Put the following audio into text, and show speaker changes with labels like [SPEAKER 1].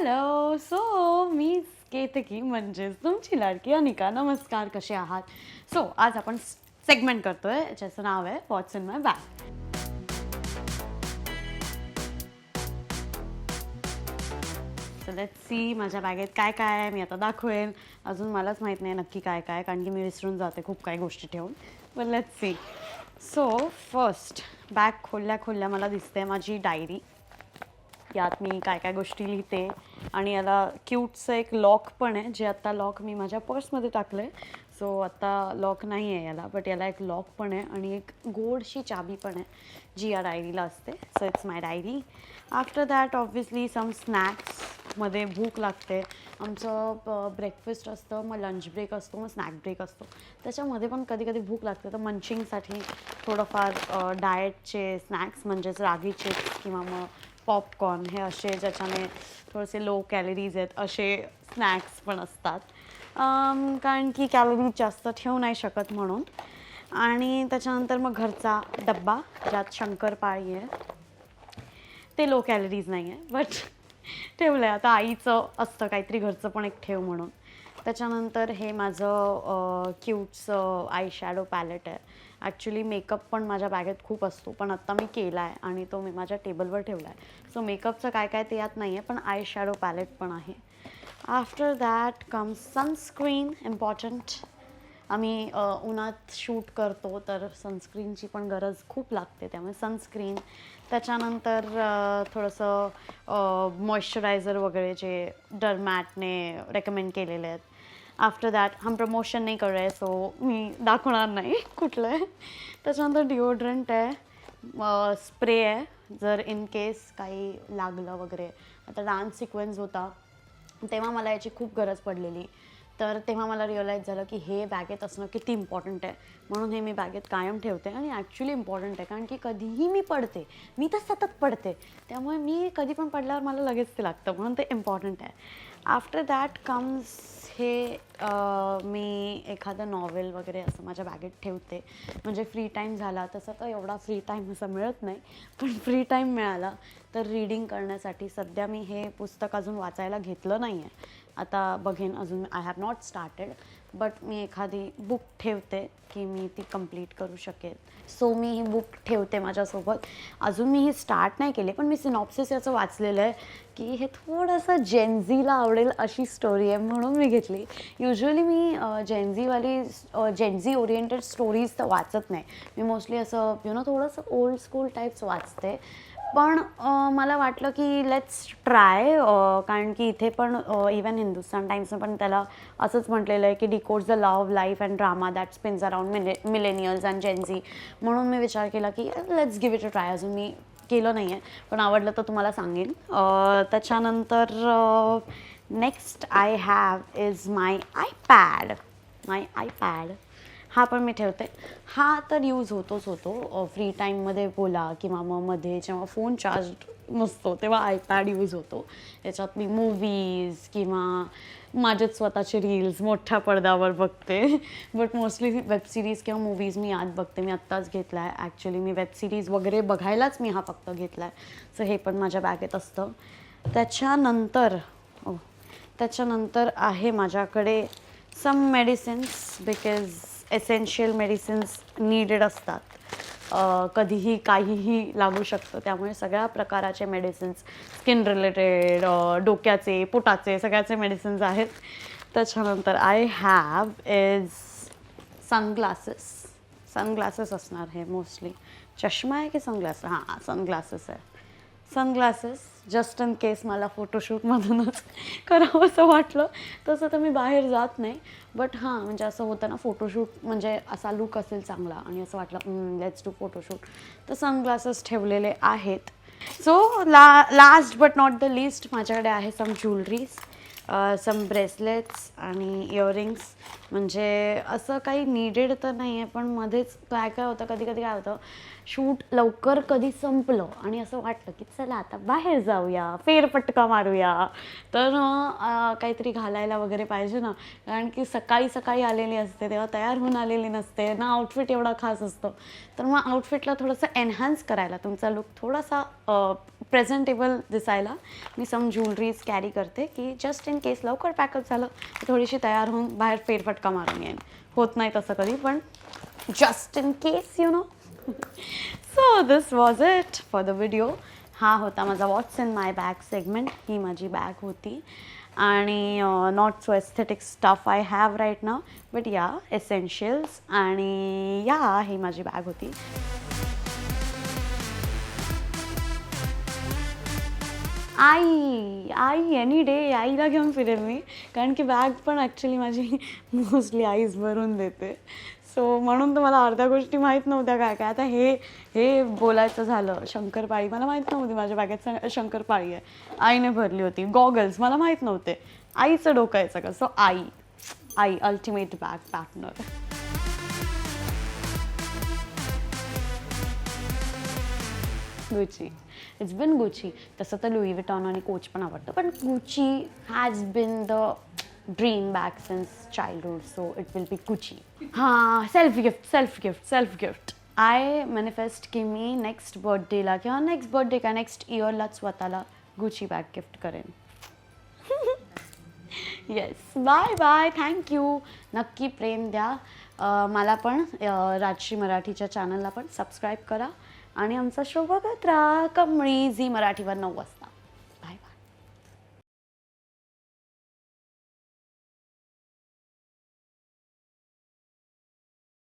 [SPEAKER 1] Hello so मी केतकी म्हणजेच तुमची लाडकी अनिका नमस्कार कसे आहात? सो आज आपण सेगमेंट करतोय ज्याचं नाव आहे what's in my bag so let see माझ्या बॅगेत काय काय आहे मी आता दाखवेन. अजून मलाच माहीत नाही नक्की काय काय कारण की मी विसरून जाते खूप काही गोष्टी ठेवून. पण let see so first bag खोलल्या खोलल्या मला दिसते माझी डायरी यात मी काय काय गोष्टी लिहिते. आणि याला क्यूटचं एक लॉक पण आहे जे आत्ता लॉक मी माझ्या पर्समध्ये टाकलं आहे सो आत्ता लॉक नाही आहे याला बट याला एक लॉक पण आहे आणि एक गोडशी चाबी पण आहे जी या डायरीला असते. So it's my diary. After that obviously some स्नॅक्समध्ये भूक लागते. आमचं ब्रेकफास्ट असतं मग लंच ब्रेक असतो मग स्नॅक ब्रेक असतो. त्याच्यामध्ये पण कधी कधी भूक लागते. तर मंचिंगसाठी थोडंफार डाएटचे स्नॅक्स म्हणजेच रागी चिप्स किंवा मग पॉपकॉर्न हे असे ज्याच्याने थोडेसे लो कॅलरीज आहेत असे स्नॅक्स पण असतात. कारण की कॅलरीज जास्त ठेवू नाही शकत म्हणून. आणि त्याच्यानंतर मग घरचा डब्बा ज्यात शंकरपाळी आहे. ते लो कॅलरीज नाही आहे बट ठेवलं आहे आता आईचं असतं काहीतरी घरचं पण एक ठेव म्हणून. त्याच्यानंतर हे माझं क्यूटचं आय शॅडो पॅलेट आहे. ॲक्च्युली मेकअप पण माझ्या बॅगेत खूप असतो पण आत्ता मी केला आहे आणि तो मी माझ्या टेबलवर ठेवला आहे सो मेकअपचं काय काय ते यात नाही आहे पण आय शॅडो पॅलेट पण आहे. After that comes sunscreen important आम्ही उन्हात शूट करतो तर सनस्क्रीनची पण गरज खूप लागते त्यामुळे सनस्क्रीन त्याच्यानंतर थोडंसं मॉइश्चरायझर वगैरे जे डरमॅटने रेकमेंड केलेले आहेत आफ्टर दॅट हम प्रमोशन नाही कर आहे सो मी दाखवणार नाही कुठलं. आहे त्याच्यानंतर डिओड्रंट आहे स्प्रे आहे जर इन केस काही लागलं वगैरे. आता डान्स सिक्वेन्स होता. तेव्हा मला याची खूप गरज पडलेली. तर तेव्हा मला रिअलाईज झालं की हे बॅगेत असणं किती इम्पॉर्टंट आहे. म्हणून हे मी बॅगेत कायम ठेवते आणि ॲक्च्युली इम्पॉर्टंट आहे. कारण की कधीही मी पडते. मी तर सतत पडते. त्यामुळे मी कधी पण पडल्यावर मला लगेच ते लागतं. म्हणून ते इम्पॉर्टंट आहे. आफ्टर दॅट कम्स हे मी एखादं नॉवेल वगैरे असं माझ्या बॅगेत ठेवते. म्हणजे फ्री टाईम झाला तसं तर एवढा फ्री टाईम असं मिळत नाही. पण फ्री टाईम मिळाला तर रीडिंग करण्यासाठी सध्या मी हे पुस्तक अजून वाचायला घेतलं नाही आहे आता बघेन अजून I have not started but मी एखादी बुक ठेवते की मी ती कंप्लीट करू शकेल. सो मी ही बुक ठेवते माझ्यासोबत. अजून मी ही स्टार्ट नाही केली पण मी सिनॉप्सिस याचं वाचलेलं आहे की हे थोडंसं जेनझीला आवडेल अशी स्टोरी आहे म्हणून मी घेतली. युजली मी जेनझीवाली जेनझी ओरिएंटेड स्टोरीज तर वाचत नाही. मी मोस्टली असं यु नो थोडंसं ओल्ड स्कूल टाईप्स वाचते. पण मला वाटलं की लेट्स ट्राय कारण की इथे पण इवन हिंदुस्तान टाईम्सनं पण त्याला असंच म्हटलेलं आहे की decodes the love life and drama that spins around मिले मिलेनियल्स अँड जेन्झी म्हणून मी विचार केला की let's give it a try अजून मी केलं नाही आहे पण आवडलं तर तुम्हाला सांगेन. त्याच्यानंतर next I have is my iPad my iPad हा पण मी ठेवते. हा तर यूज होतोच होतो. फ्री टाईममध्ये बोला किंवा मग मध्ये जेव्हा फोन चार्ज नसतो तेव्हा आयपॅड यूज होतो. याच्यात मी मूवीज किंवा माझेच स्वतःचे रील्स मोठ्या पडद्यावर बघते. बट मोस्टली वेब सिरीज किंवा मूवीज मी आत बघते. मी आत्ताच घेतला आहे ॲक्च्युली मी वेब सिरीज वगैरे बघायलाच मी हा फक्त घेतला आहे सो हे पण माझ्या बॅगेत असतं. त्याच्यानंतर ओ त्याच्यानंतर आहे माझ्याकडे some medicines because essential medicines needed असतात. कधीही काहीही लागू शकतं. त्यामुळे सगळ्या प्रकाराचे मेडिसिन्स स्किन रिलेटेड डोक्याचे पोटाचे सगळ्याचे मेडिसिन्स आहेत. त्याच्यानंतर I have is sunglasses sunglasses असणार हे मोस्टली चष्मा आहे की सनग्लासेस हां सनग्लासेस आहे. सनग्लासेस जस्ट इन केस मला फोटोशूटमधूनच करावं असं वाटलं. तसं तर मी बाहेर जात नाही. बट हां म्हणजे असं होतं ना फोटोशूट म्हणजे असा लुक असेल चांगला आणि असं वाटलं लेट्स डू फोटोशूट तर सनग्लासेस ठेवलेले आहेत. सो ला last but not the least माझ्याकडे आहे सम ज्वेलरीज सम ब्रेसलेट्स आणि इयरिंग्स म्हणजे असं काही नीडेड तर नाही आहे पण मध्येच काय काय होतं कधी कधी काय होतं शूट लवकर कधी संपलं आणि असं वाटलं की चला आता बाहेर जाऊया फेरपटका मारूया. तर काहीतरी घालायला वगैरे पाहिजे ना. कारण की सकाळी सकाळी आलेली असते तेव्हा तयार होऊन आलेली नसते. ना आउटफिट एवढा खास असतो. तर मग आउटफिटला थोडंसं एनहान्स करायला तुमचा लुक थोडासा प्रेझेंटेबल दिसायला. मी सम ज्वेलरीज कॅरी करते की जस्ट इन केस लवकर पॅकअप झालं थोडीशी तयार होऊन बाहेर फेरफटका मारून येईन. होत नाही तसं कधी पण just in case you know so this was it for the video हा होता माझा what's in my bag segment ही माझी बॅग होती. आणि not so aesthetic stuff I have right now but या एसेन्शियल्स आणि या ही माझी बॅग होती. आई आई एनी डे आईला घेऊन फिरेल मी. कारण की बॅग पण ॲक्च्युली माझी मोस्टली आईज भरून देते. सो म्हणून तर मला अर्ध्या गोष्टी माहीत नव्हत्या काय काय. आता हे हे बोलायचं झालं शंकरपाळी मला माहीत नव्हती माझ्या बॅगेत शंकरपाळी आहे. आईने भरली होती. गॉगल्स मला माहीत नव्हते. आईचं डोकायचं कसं सो आई आई ultimate bag partner Gucci it's been Gucci तसं तर लुई विटॉन आणि कोच पण आवडतं. पण Gucci has been the dream bag since childhood so it will be Gucci हां self gift self gift self gift I manifest की मी next बर्थडेला किंवा नेक्स्ट बर्थडे का नेक्स्ट इयरलाच स्वतःला गुची बॅग गिफ्ट करेन. Yes bye bye thank you नक्की प्रेम द्या. मला पण राजशी राजश्री मराठीच्या चॅनलला पण सबस्क्राईब करा. आणि आमचा शो बघत राहा. कमळी झी मराठीवर नऊ वाजता